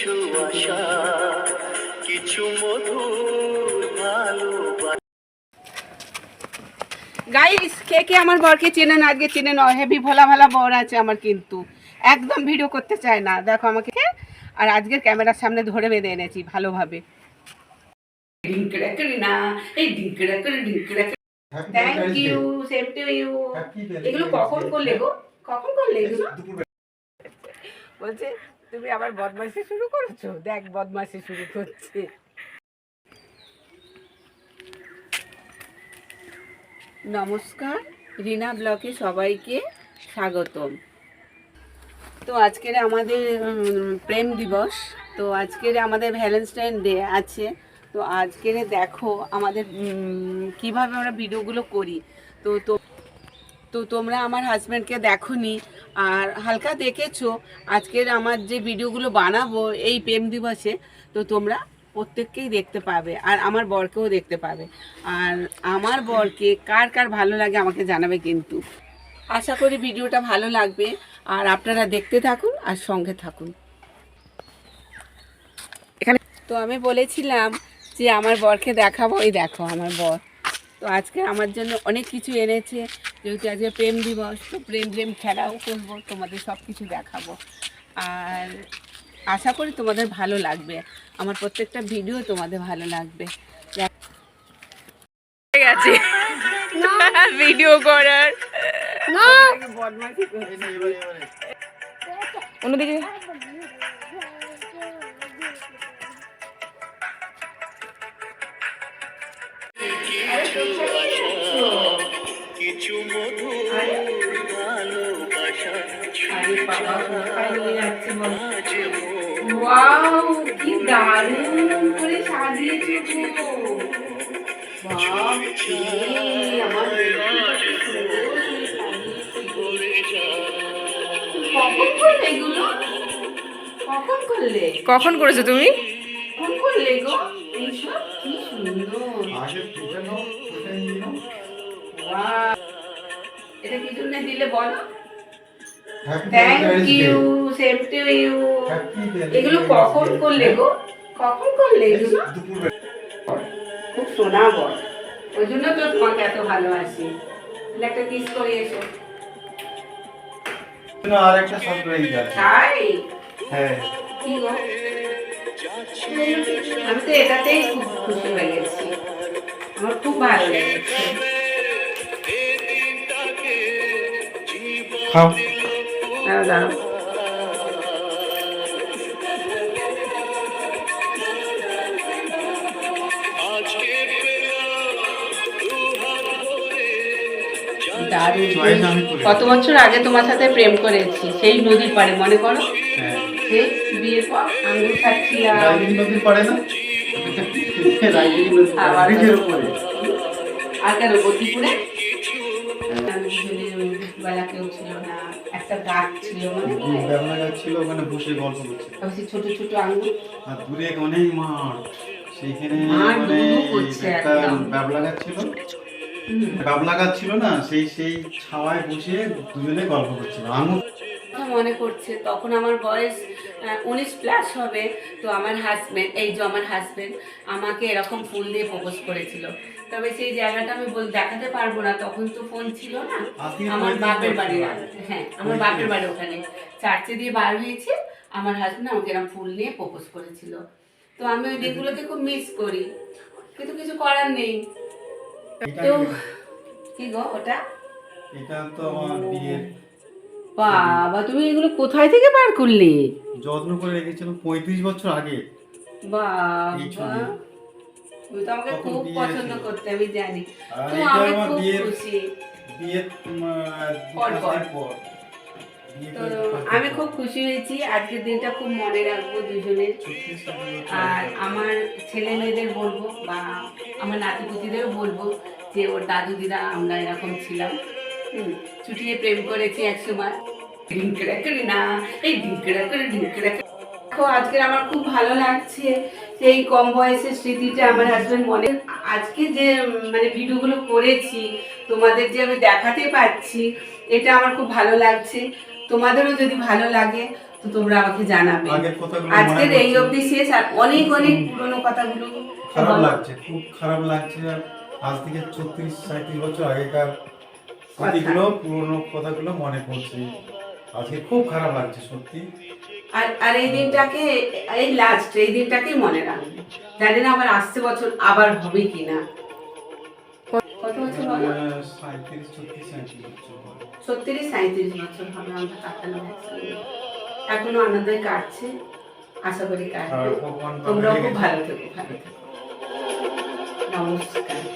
কিছু আশা কিছু মধুর ভালোবাসা। গাইস কে কে আমার বরকে চেনেন আজকে চেনে নয় হেভি ভোলা ভালা বর আছে আমার কিন্তু। একদম ভিডিও করতে চায় না। দেখো আমাকে আর আজকের ক্যামেরার সামনে ধরে বেঁধে এনেছি ভালোভাবে। Thank you same to you কখন বলছে তুমি আবার বদমাইশি শুরু করেছ? দেখ, বদমাইশি শুরু করছে। নমস্কার, রিনা ব্লকে সবাইকে স্বাগতম। তো আজকের আমাদের প্রেম দিবস। তো আজকের আমাদের ভ্যালেন্টাইন ডে আছে। তো আজকের দেখো আমাদের কীভাবে আমরা ভিডিওগুলো করি। তো তো তোমরা আমার হাজব্যান্ডকে দেখোনি। আর হালকা দেখেছ আজকের আমার যে ভিডিওগুলো বানাবো এই প্রেম দিবসে তো তোমরা প্রত্যেককেই দেখতে পাবে আর আমার বরকেও দেখতে পাবে। আর আমার বরকে কার কার ভালো লাগে আমাকে জানাবে কিন্তু। আশা করি ভিডিওটা ভালো লাগবে আর আপনারা দেখতে থাকুন আর সঙ্গে থাকুন। এখানে তো আমি বলেছিলাম যে আমার বরকে দেখাবো এই দেখো আমার বর। তো আজকে আমার জন্য অনেক কিছু এনেছে যেহেতু আজকে প্রেম দিবস তো প্রেম প্রেম খেলাও করব তোমাদের সব কিছু দেখাবো। আর আশা করি তোমাদের ভালো লাগবে। আমার প্রত্যেকটা ভিডিও তোমাদের ভালো লাগবে। গেছে। ভিডিও করার। অন্যদিকে। কিছু মধু ওয়াও কি দারুণ করে সাজিয়েছো কখন করেছ তুমি? কখন করলে গো? এইসব কি সুন্দর। এটা দিলে বলো। Thank you same to you এগুলো কখন করলে গো? কখন করলে এগুলো? খুব সোনা বল। ওই জন্য তো তোমাকে এত ভালোবাসি। তাহলে একটা কিস করে এসো। আর একটা সারপ্রাইজ আছে। তাই? হ্যাঁ। কি গো? আমি তো এটাতেই খুব খুশি হয়ে গেছি। আমার খুব ভালো লেগেছে। খাও দাঁড়াও। কত বছর আগে তোমার সাথে প্রেম করেছি সেই নদীর পাড়ে মনে করো? হ্যাঁ। সেই বিয়ের পর আঙ্গুর খাচ্ছিলাম। রাইডিং নদী না? রাইডিং নদী আবার ব্রিজের উপরে আর কেন গতিপুরে বেলা কেউ ছিল না একটা গাছ ছিল মনে হুম, গাছ ছিল ওখানে বসে গল্প করছে। ওই ছোট ছোট আর দূরে অনেক মাঠ সেইখানে মানে একটা গাছ ছিল। হুম। গাছ ছিল না সেই সেই ছাওয়ায় বসে দুজনে গল্প করছিল। আঙুর মনে করছে তখন আমার বয়স উনিশ প্লাস হবে। তো আমার হাজবেন্ড এই যে আমার হাজবেন্ড আমাকে এরকম ফুল দিয়ে প্রপোজ করেছিল। তবে সেই জায়গাটা আমি বল দেখাতে পারব না তখন তো ফোন ছিল না। আমার বাপের বাড়ি হ্যাঁ আমার বাপের বাড়ি ওখানে। চার্চে দিয়ে বার হয়েছে আমার হাজবেন্ড আমাকে এরকম ফুল নিয়ে প্রপোজ করেছিল। তো আমি ওই দিনগুলোকে খুব মিস করি। কিন্তু কিছু করার নেই। তো কি? কি গো ওটা? এটা তো আমার বিয়ের বাবা তুমি এগুলো কোথায় থেকে বার করলে? যত্ন করে রেখেছিলাম পঁয়ত্রিশ বছর আগে। বাবা তুমি তো আমাকে খুব পছন্দ করতে আমি জানি। তো আমি খুব খুশি। তো আমি খুব খুশি হয়েছি আজকের দিনটা খুব মনে রাখব দুজনের। আর আমার ছেলে মেয়েদের বলব বা আমার নাতিপুতিদেরও বলব যে ওর দাদু দিদা আমরা এরকম ছিলাম। প্রেম করেছি এক সময়। ডিঙ্কেরা করি না এই ডিঙ্কেরা করে ডিঙ্কেরা দেখো আজকে আমার খুব ভালো লাগছে। সেই কম বয়সের স্মৃতিটা আমার হাজবেন্ড মনে আজকে যে মানে ভিডিওগুলো করেছি তোমাদের যে আমি দেখাতে পাচ্ছি এটা আমার খুব ভালো লাগছে। তোমাদেরও যদি ভালো লাগে তো তোমরা আমাকে জানাবে। আজকের এই। অবধি শেষ আর অনেক অনেক পুরনো কথাগুলো খারাপ লাগছে খুব খারাপ লাগছে। আজ থেকে ছত্রিশ সাঁত্রিশ বছর আগেকার স্মৃতিগুলো পুরোনো কথাগুলো মনে পড়ছে। আজকে খুব খারাপ লাগছে সত্যি। আর আর এই দিনটাকে এই লাস্ট এই দিনটাকেই মনে রাখবে। জানি না আবার আসছে বছর আবার হবে কিনা। কত বছর বলো সাঁত্রিশ ছত্রিশ সাঁত্রিশ বছর হবে। ছত্রিশ সাঁত্রিশ বছর হবে আমরা কাটানো এখনও আনন্দে কাটছে। আশা করি কাটবে। তোমরাও খুব ভালো থেকো ভালো থেকো। নমস্কার।